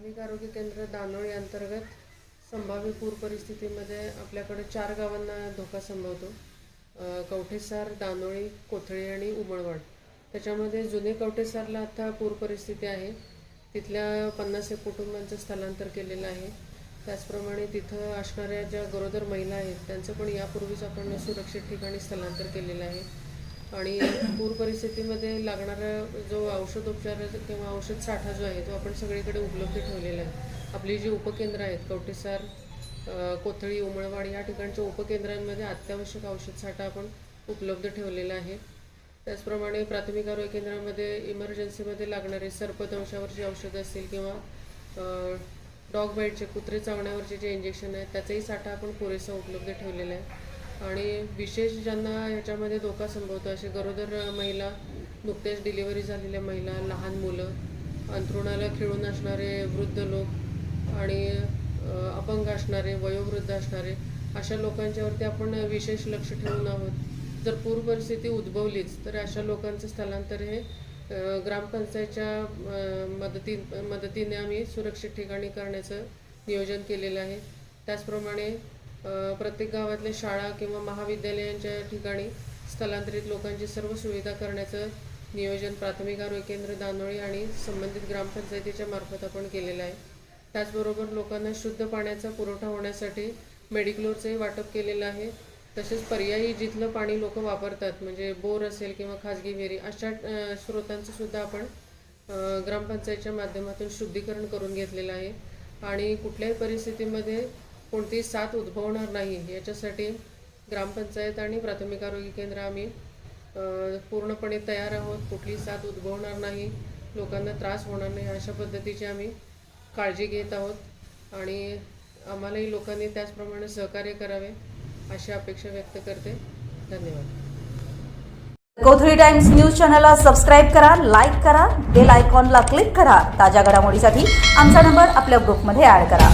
प्राथमिक आरोग्य केंद्र दानोळी अंतर्गत संभाव्य पूर परिस्थितीमध्ये आपल्याकडे चार गावांना धोका संभवतो. कवठेसार दानोळी कोथळी आणि उमळवाड. त्याच्यामध्ये जुने कवठेसारला आता पूर परिस्थिती आहे. तिथल्या पन्नास एक कुटुंबांचं स्थलांतर केलेलं आहे. त्याचप्रमाणे तिथं असणाऱ्या ज्या गरोदर महिला आहेत त्यांचं पण यापूर्वीच आपण सुरक्षित ठिकाणी स्थलांतर केलेलं आहे. आणि पूर परिस्थितीमध्ये लागणारा जो औषधोपचार किंवा औषध साठा जो आहे तो आपण सगळीकडे उपलब्ध ठेवलेला आहे. आपली जी उपकेंद्र आहेत कवटेसार कोथळी उमळवाड या ठिकाणच्या उपकेंद्रांमध्ये अत्यावश्यक औषध साठा आपण उपलब्ध ठेवलेला आहे. त्याचप्रमाणे प्राथमिक आरोग्य केंद्रामध्ये इमर्जन्सीमध्ये लागणारे सर्पदंशावरची औषधं असतील किंवा डॉग बाईटचे कुत्रे चावण्यावरचे जे इंजेक्शन आहेत त्याचाही साठा आपण पुरेसा उपलब्ध ठेवलेला आहे. आणि विशेष ज्यांना ह्याच्यामध्ये धोका संभवतो असे गरोदर महिला नुकत्याच डिलिव्हरी झालेल्या महिला लहान मुलं अंथरुणाला खिळून असणारे वृद्ध लोक आणि अपंग असणारे वयोवृद्ध असणारे अशा लोकांच्यावरती आपण विशेष लक्ष ठेवून आहोत. जर पूर परिस्थिती उद्भवलीच तर अशा लोकांचं स्थलांतर हे ग्रामपंचायतच्या मदती मदतीने आम्ही सुरक्षित ठिकाणी करण्याचं नियोजन केलेलं आहे. त्याचप्रमाणे प्रत्येक गावातल्या शाळा किंवा महाविद्यालयांच्या ठिकाणी स्थलांतरित लोकांची सर्व सुविधा करण्याचं नियोजन प्राथमिक आरोग्य केंद्र दानोळी आणि संबंधित ग्रामपंचायतीच्या मार्फत आपण केलेलं आहे. त्याचबरोबर लोकांना शुद्ध पाण्याचा पुरवठा होण्यासाठी मेडिक्लोरचंही वाटप केलेलं आहे. तसेच पर्यायी जिथलं पाणी लोक वापरतात म्हणजे बोर असेल किंवा खाजगी विहिरी अशा स्रोतांचं सुद्धा आपण ग्रामपंचायतच्या माध्यमातून शुद्धीकरण करून घेतलेलं आहे. आणि कुठल्याही परिस्थितीमध्ये कोणतीही साथ उद्भवणार नाही याच्यासाठी ग्रामपंचायत आणि प्राथमिक आरोग्य केंद्र आम्ही पूर्णपणे तयार आहोत. कुठलीही साथ उद्भवणार नाही लोकांना त्रास होणार नाही अशा पद्धतीची आम्ही काळजी घेत आहोत. आणि आम्हालाही लोकांनी त्याचप्रमाणे सहकार्य करावे अशी अपेक्षा व्यक्त करते. धन्यवाद. कोथळी टाइम्स न्यूज चॅनलला सबस्क्राईब करा लाईक करा बेल आयकॉनला क्लिक करा. ताज्या घडामोडीसाठी आमचा नंबर आपल्या ग्रुपमध्ये ॲड करा.